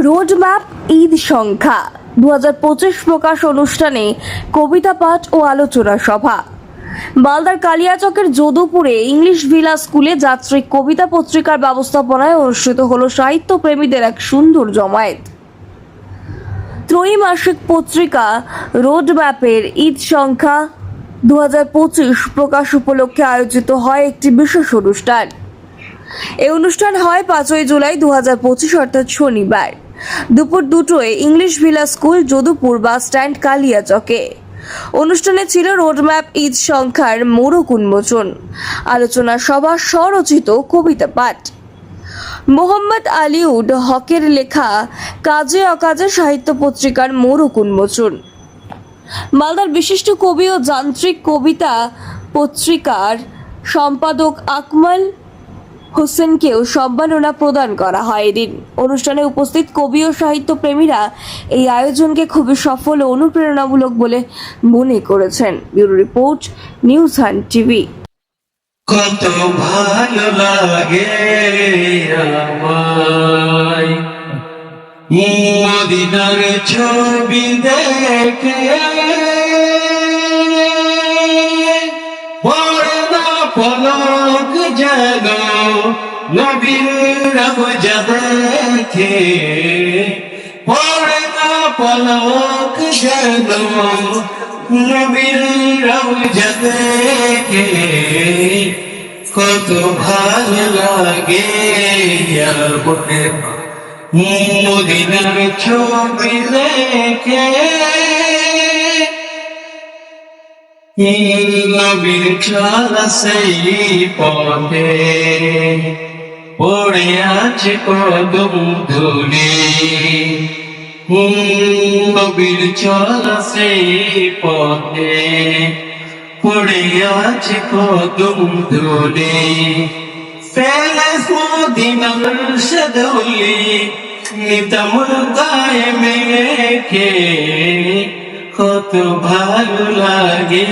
Roadmap Eid সংখ্যা। দু প্রকাশ অনুষ্ঠানে কবিতা পাঠ ও আলোচনা সভা। মালদার কালিয়াচকের যদুপুরে ইংলিশ ভিলা স্কুলে যাত্রী কবিতা পত্রিকার ব্যবস্থাপনায় অনুষ্ঠিত হলো সাহিত্য প্রেমীদের এক সুন্দর জমায়েত। ত্রৈমাসিক পত্রিকা রোডম্যাপের ঈদ সংখ্যা দু হাজার পঁচিশ প্রকাশ উপলক্ষে আয়োজিত হয় একটি বিশেষ অনুষ্ঠান। এই অনুষ্ঠান হয় পাঁচই জুলাই দু হাজার পঁচিশ, অর্থাৎ শনিবার। দুপুর দুটোয় English villa school Jadupur bus stand কালিয়াচকে। অনুষ্ঠানে ছিল রোডম্যাপ, ঈদ সংখ্যার মোড়ক উন্মোচন। আলোচনা সভা স্বরচিত কবিতা পাঠ। মোহাম্মদ আলিউড হকের লেখা কাজে অকাজে সাহিত্য পত্রিকার মোড়ক উন্মোচন। মালদার বিশিষ্ট কবি ও যান্ত্রিক কবিতা পত্রিকার সম্পাদক আকমল হোসেনকেও সম্মাননা প্রদান করা হয় এদিন। অনুষ্ঠানে উপস্থিত কবি ও সাহিত্য প্রেমীরা এই আয়োজনকে খুবই সফল ও অনুপ্রেরণামূলক বলে মনে করেছেন। Bureau report, news hunt TV. কত ভালো লাগে মদিনার ছবি দেখে পলক নবীর রোজা দেখে পড়ে পলক যেন। নবীর রোজা দেখে কত ভালো লাগে মদিনার ছবি দেখে নবীর চলা সেই পথে। পড়ে আছে কদম ধুলি। নবীর চলা সেই পথে। পড়ে আছে কদম ধুলি। ফেলেস মদিনার সদুলি নিতমুল গায়ে মেখে কত ভালো লাগে